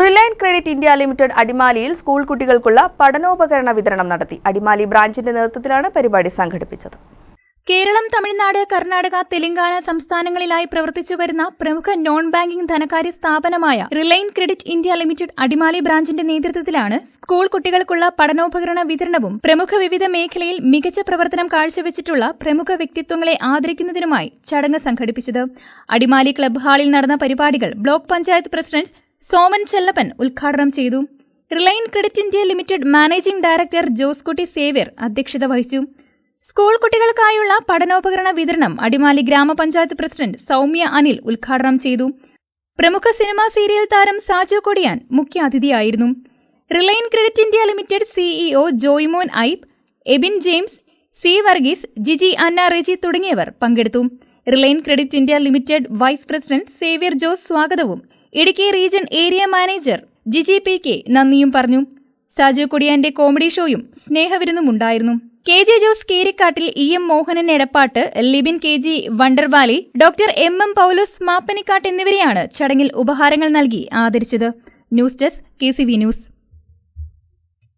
Reliance Credit India Limited അടിമാലിയിൽ school കുട്ടികൾക്കുള്ള പഠനോപകരണ വിതരണം നടത്തി. അടിമാലി ബ്രാഞ്ചിന്റെ നേതൃത്വത്തിലാണ് പരിപാടി സംഘടിപ്പിച്ചത്. കേരളം തമിഴ്നാട് കർണാടക തെലങ്കാന സംസ്ഥാനങ്ങളിലായി പ്രവർത്തിച്ചു വരുന്ന പ്രമുഖ നോൺ ബാങ്കിംഗ് ധനകാര്യ സ്ഥാപനമായ Reliance Credit India Limited Adimali ബ്രാഞ്ചിന്റെ നേതൃത്വത്തിലാണ് സ്കൂൾ കുട്ടികൾക്കുള്ള പഠനോപകരണ വിതരണവും പ്രമുഖ വിവിധ മേഖലയിൽ മികച്ച പ്രവർത്തനം കാഴ്ചവെച്ചിട്ടുള്ള പ്രമുഖ വ്യക്തിത്വങ്ങളെ ആദരിക്കുന്നതിനുമായി ചടങ്ങ് സംഘടിപ്പിച്ചത്. അടിമാലി ക്ലബ് ഹാളിൽ നടന്ന പരിപാടികൾ ബ്ലോക്ക് പഞ്ചായത്ത് പ്രസിഡന്റ് സോമൻ ചെല്ലപ്പൻ ഉദ്ഘാടനം ചെയ്തു. Reliance Credit India Limited managing director Jose Kutty Xavier അധ്യക്ഷത വഹിച്ചു. സ്കൂൾ കുട്ടികൾക്കായുള്ള പഠനോപകരണ വിതരണം അടിമാലി ഗ്രാമപഞ്ചായത്ത് പ്രസിഡന്റ് സൗമ്യ അനിൽ ഉദ്ഘാടനം ചെയ്തു. പ്രമുഖ സിനിമാ സീരിയൽ താരം Saju Kodiyan മുഖ്യാതിഥിയായിരുന്നു Reliance Credit India Limited CEO Joymon ഐബ് Ebin James C Varghese Jiji Anna Reji തുടങ്ങിയവർ പങ്കെടുത്തു. Reliance Credit India Limited vice president Xavier Jose സ്വാഗതവും Idukki region area manager Jiji P K നന്ദിയും പറഞ്ഞു. സാജു കൊടിയാന്റെ കോമഡി ഷോയും സ്നേഹവിരുന്നും ഉണ്ടായിരുന്നു K J Jose Keerikkattil E M Mohanan Edappattu Libin K G Wondervalley doctor M M Paulose Mappanikkattu എന്നിവരെയാണ് ചടങ്ങിൽ ഉപഹാരങ്ങൾ നൽകി ആദരിച്ചത്. News desk K C V news.